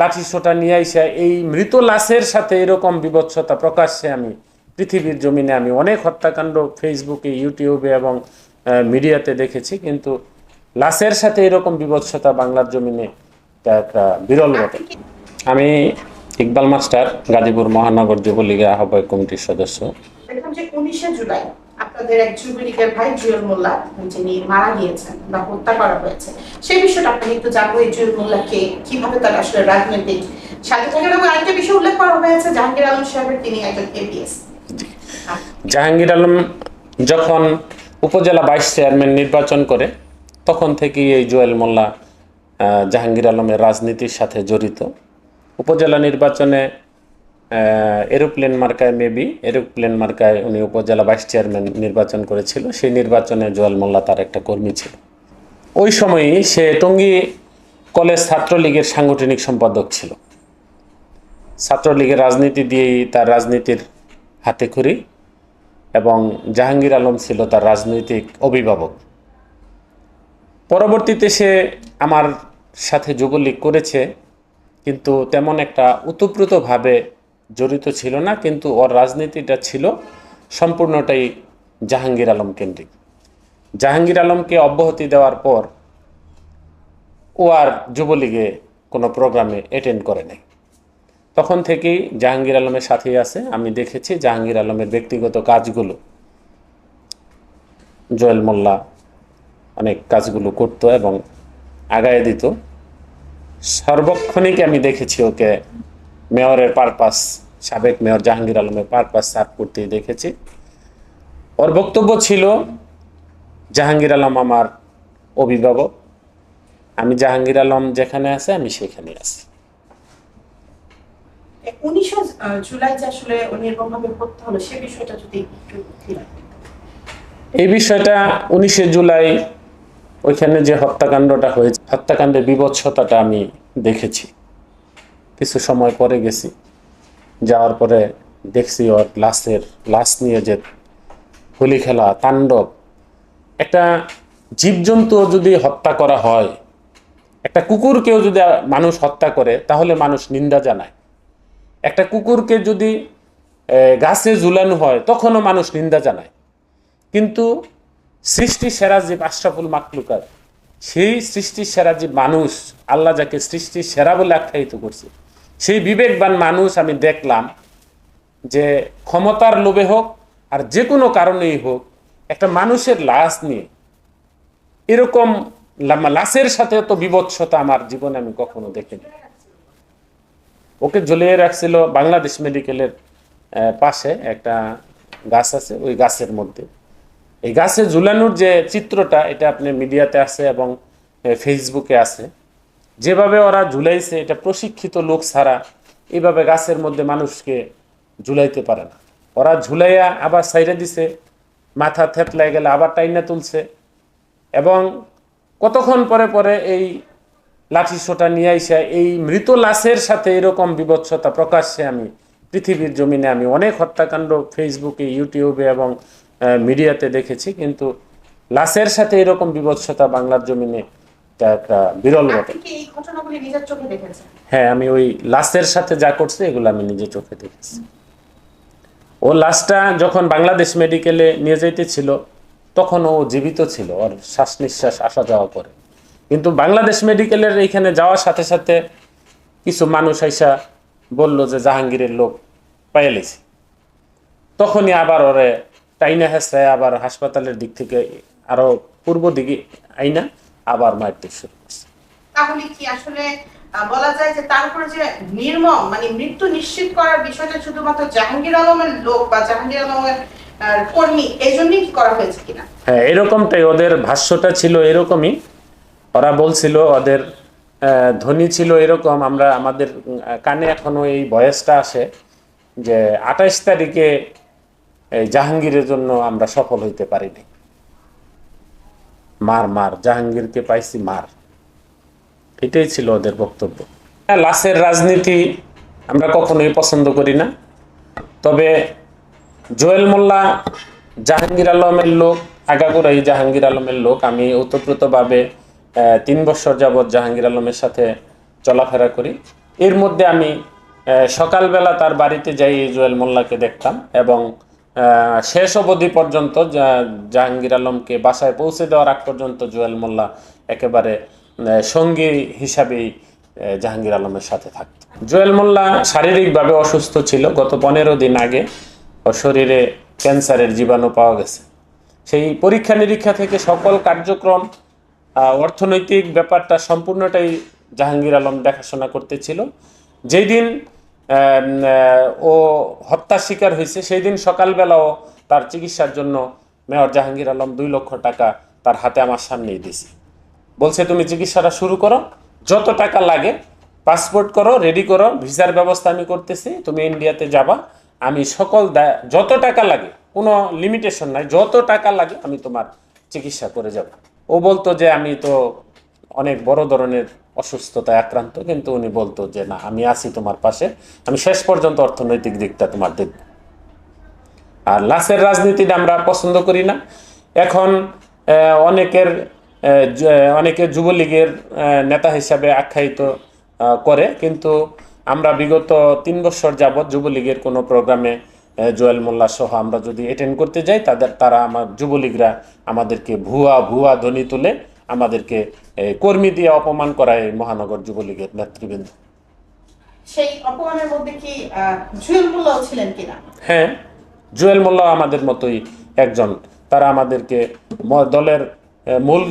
লাঠি সোটা নিয়ে আইসা এই মৃত লাশের সাথে এরকম বিভৎসতা প্রকাশ্যে আমি পৃথিবীর জমিনে আমি অনেক হত্যাকাণ্ড ফেসবুকে, ইউটিউবে এবং মিডিয়াতে দেখেছি। কিন্তু লাশের সাথে এরকম বিভৎসতা বাংলার জমিনে একটা বিরল ঘটনা আমি ইকবাল মাস্টার, গাজীপুর মহানগর যুবলীগের আহ্বায়ক কমিটির সদস্য। জুলাই আপনাদের এক যুবলীগের ভাই জুয়েল মোল্লা যিনি মারা গিয়েছেন বা হত্যা করা হয়েছে। সেই বিষয়টা আপনি একটু জানব এই জুয়েল মোল্লাকে কীভাবে তার আসলে রাজনৈতিক সাথে থাকেন এবং আরেকটা বিষয় উল্লেখ করা হয়েছে, জাহাঙ্গীর আলম সাহেবের, তিনি একজন এপিএস জাহাঙ্গীর আলম যখন উপজেলা ভাইস চেয়ারম্যান নির্বাচন করে, তখন থেকেই এই জুয়েল মোল্লা জাহাঙ্গীর আলমের রাজনীতির সাথে জড়িত। উপজেলা নির্বাচনে এরোপ্লেন মার্কায় মেবি এরোপ্লেন মার্কায় উনি উপজেলা ভাইস চেয়ারম্যান নির্বাচন করেছিল। সেই নির্বাচনে জুয়েল মোল্লা তার একটা কর্মী ছিল। ওই সময়ই সে টঙ্গী কলেজ ছাত্রলীগের সাংগঠনিক সম্পাদক ছিল। ছাত্রলীগের রাজনীতি দিয়েই তার রাজনীতির হাতে খড়ি এবং জাহাঙ্গীর আলম ছিল তার রাজনৈতিক অভিভাবক। পরবর্তীতে সে আমার সাথে যুগলীগ করেছে, কিন্তু তেমন একটা উতপ্রুতভাবে জড়িত ছিল না, কিন্তু ওর রাজনীতিটা ছিল সম্পূর্ণটাই জাহাঙ্গীর আলম কেন্দ্রিক। জাহাঙ্গীর আলমকে অব্যাহতি দেওয়ার পর ও আর যুবলীগে কোনো প্রোগ্রামে অ্যাটেন্ড করে নাই। তখন থেকেই জাহাঙ্গীর আলমের সাথেই আছে। আমি দেখেছি জাহাঙ্গীর আলমের ব্যক্তিগত কাজগুলো। জয়েল মোল্লা অনেক কাজগুলো করতো এবং আগায় দিত। সর্বক্ষণিক আমি দেখেছি ওকে মেয়রের পারপাস সাবেক মেয়র জাহাঙ্গীর আলমের পারপাস সার্ভ করতে দেখেছি। ওর বক্তব্য ছিল জাহাঙ্গীর আলম আমার অভিভাবক। আমি জাহাঙ্গীর আলম যেখানে আছে আমি সেখানে আছি। উনিশে জুলাই যে আসলে নির্মমভাবে হত্যা হলো সে বিষয়টা যদি একটু clear করতেন। এই বিষয়টা উনিশে জুলাই ওইখানে যে হত্যাকাণ্ডটা হয়েছে হত্যাকাণ্ডের বিভৎসতাটা আমি দেখেছি। কিছু সময় পরে গেছি। যাওয়ার পরে দেখছি ওর লাশের লাশ নিয়ে যে হোলি খেলা, তাণ্ডব। একটা জীবজন্তু যদি হত্যা করা হয়, একটা কুকুরকেও যদি মানুষ হত্যা করে, তাহলে মানুষ নিন্দা জানায়। একটা কুকুরকে যদি গাছে ঝুলানো হয়, তখনও মানুষ নিন্দা জানায়। কিন্তু সৃষ্টি সেরা জীব আশরাফুল মাকলুকার। সেই সৃষ্টির সেরা জীব মানুষ আল্লাহ যাকে সৃষ্টির সেরা বলে আখ্যায়িত করছে। সেই বিবেকবান মানুষ আমি দেখলাম যে ক্ষমতার লোভে হোক আর যে কোনো কারণেই হোক, একটা মানুষের লাশ নিয়ে এরকম লাশের সাথে তো বিভৎসতা আমার জীবনে আমি কখনো দেখিনি। ওকে ঝুলিয়ে রাখছিল বাংলাদেশ মেডিকেলের পাশে একটা গাছ আছে, ওই গাছের মধ্যে। এই গাছে ঝুলানোর যে চিত্রটা, এটা আপনি মিডিয়াতে আছে এবং ফেসবুকে আছে। যেভাবে ওরা ঝুলাইছে, এটা প্রশিক্ষিত লোক ছাড়া এইভাবে গাছের মধ্যে মানুষকে ঝুলাইতে পারে না। ওরা ঝুলাইয়া আবার সাইডে দিছে, মাথা থেতলাই গেলে আবার টাইনা তুলছে এবং কতক্ষণ পরে পরে এই লাঠি সোটা নিয়ে আইসা, এই মৃত লাশের সাথে এরকম বিভৎসতা প্রকাশ্যে আমি, পৃথিবীর জমিনে আমি অনেক হত্যাকাণ্ড ফেসবুকে ইউটিউবে এবং মিডিয়াতে দেখেছি, কিন্তু লাশের সাথে এরকম বিভৎসতা বাংলার জমিনে এটা একটা বিরল ঘটনা। হ্যাঁ আমি ওই লাশের সাথে যা করছে এগুলো আমি নিজে চোখে দেখেছি। ও লাশটা যখন বাংলাদেশ মেডিকেলে নিয়ে যাইতেছিল তখন ও জীবিত ছিল ওর শ্বাস নিঃশ্বাস আসা যাওয়া করে। কিন্তু বাংলাদেশ মেডিকেলের এইখানে যাওয়ার সাথে সাথে কিছু মানুষ আইসা বলল যে জাহাঙ্গীরের লোক পাইলেছি তখনই আবার ওরে টাইনা হেসরায় আবার হাসপাতালের দিক থেকে আরও পূর্ব দিকে আইনা আবার মারতে শুরু করছে তাহলে কি আসলে বলা যায় যে তার উপরে যে নির্মম মানে মৃত্যু নিশ্চিত করার বিষয়টা শুধুমাত্র জাহাঙ্গীর আলমের লোক বা জাহাঙ্গীর আলমের কর্মী এই জন্যই কি করা হয়েছে কিনা? হ্যাঁ এরকমটাই ওদের ভাষ্যটা ছিল এরকমই। ওরা বলছিল ওদের ধ্বনি ছিল এরকম। আমরা আমাদের কানে এখনও এই বয়সটা আসে যে আঠাইশ তারিখে জাহাঙ্গীরের জন্য আমরা সফল হইতে পারিনি। মার মার জাহাঙ্গীরকে পাইছি মার। এটাই ছিল ওদের বক্তব্য। হ্যাঁ, লাশের রাজনীতি আমরা কখনোই পছন্দ করি না। তবে জোয়েল মোল্লা জাহাঙ্গীর আলমের লোক আগাগোড়াই জাহাঙ্গীর আলমের লোক আমি ওতপ্রোতভাবে তিন বছর যাবৎ জাহাঙ্গীর আলমের সাথে চলাফেরা করি। এর মধ্যে আমি সকালবেলা তার বাড়িতে যাই জুয়েল মোল্লাকে দেখতাম এবং শেষ অবধি পর্যন্ত জাহাঙ্গীর আলমকে বাসায় পৌঁছে দেওয়ার আগ পর্যন্ত জুয়েল মোল্লা একেবারে সঙ্গী হিসাবেই জাহাঙ্গীর আলমের সাথে থাকত। জুয়েল মোল্লা শারীরিকভাবে অসুস্থ ছিল। গত পনেরো দিন আগে ওর শরীরে ক্যান্সারের জীবাণু পাওয়া গেছে। সেই পরীক্ষা নিরীক্ষা থেকে সকল কার্যক্রম অর্থনৈতিক ব্যাপারটা সম্পূর্ণটাই জাহাঙ্গীর আলম দেখাশোনা করতেছিল। যেই দিন ও হত্যার শিকার হয়েছে। সেই দিন সকালবেলাও তার চিকিৎসার জন্য মেয়র জাহাঙ্গীর আলম দুই লক্ষ টাকা তার হাতে আমার সামনেই দিছে বলছে, তুমি চিকিৎসাটা শুরু করো। যত টাকা লাগে, পাসপোর্ট করো, রেডি করো, ভিসার ব্যবস্থা আমি করতেছি। তুমি ইন্ডিয়াতে যাবা। আমি সকল যত টাকা লাগে, কোনো লিমিটেশন নাই, যত টাকা লাগে আমি তোমার চিকিৎসা করে যাব। ও বলতো যে, আমি তো অনেক বড় ধরনের অসুস্থতায় আক্রান্ত, কিন্তু উনি বলতো যে, না, আমি আছি তোমার পাশে। আমি শেষ পর্যন্ত অর্থনৈতিক দিকটা তোমার দেখব আর লাশের রাজনীতিটা আমরা পছন্দ করি না। এখন অনেকের অনেকে যুবলীগের নেতা হিসাবে আখ্যায়িত করে, কিন্তু আমরা বিগত তিন বছর যাবৎ যুবলীগের কোনো প্রোগ্রামে জোয়েল মোল্লা সহ আমরা যদি অ্যাটেন্ড করতে যাই, তাদের, তারা আমার যুবলীগরা আমাদেরকে ভুয়া ভুয়া ধ্বনি তুলে আমাদেরকে কর্মী দিয়ে অপমান করায় এই মহানগর যুবলীগের নেতৃবৃন্দ। সেই অপমানের মধ্যে কি জুয়েল মোল্লাও ছিলেন কিনা? হ্যাঁ জুয়েল মোল্লা আমাদের মতোই একজন। তারা আমাদেরকে দলের মূল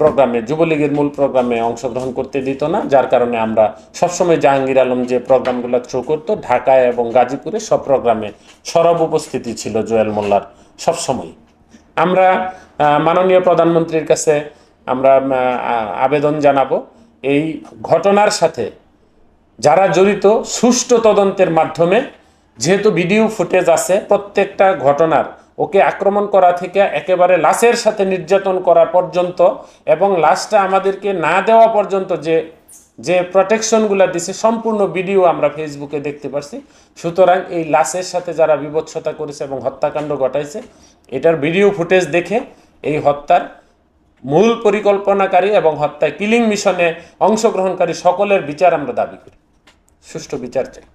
প্রোগ্রামে যুবলীগের মূল প্রোগ্রামে অংশগ্রহণ করতে দিত না যার কারণে আমরা সবসময় জাহাঙ্গীর আলম যে প্রোগ্রামগুলো থ্রু করতো ঢাকায় এবং গাজীপুরে সব প্রোগ্রামে সরব উপস্থিতি ছিল জুয়েল মোল্লার সবসময়। আমরা মাননীয় প্রধানমন্ত্রীর কাছে আমরা আবেদন জানাব। এই ঘটনার সাথে যারা জড়িত সুষ্ঠু তদন্তের মাধ্যমে, যেহেতু ভিডিও ফুটেজ আছে, প্রত্যেকটা ঘটনার, ওকে আক্রমণ করা থেকে একেবারে লাশের সাথে নির্যাতন করা পর্যন্ত এবং লাশটা আমাদেরকে না দেওয়া পর্যন্ত যে যে প্রোটেকশনগুলো দিছে, সম্পূর্ণ ভিডিও আমরা ফেসবুকে দেখতে পারছি। সুতরাং এই লাশের সাথে যারা বিভৎসতা করেছে এবং হত্যাকাণ্ড ঘটাইছে, এটার ভিডিও ফুটেজ দেখে এই হত্যার মূল পরিকল্পনাকারী এবং হত্যায় কিলিং মিশনে অংশগ্রহণকারী সকলের বিচার আমরা দাবি করি। সুষ্ঠু বিচার চাই।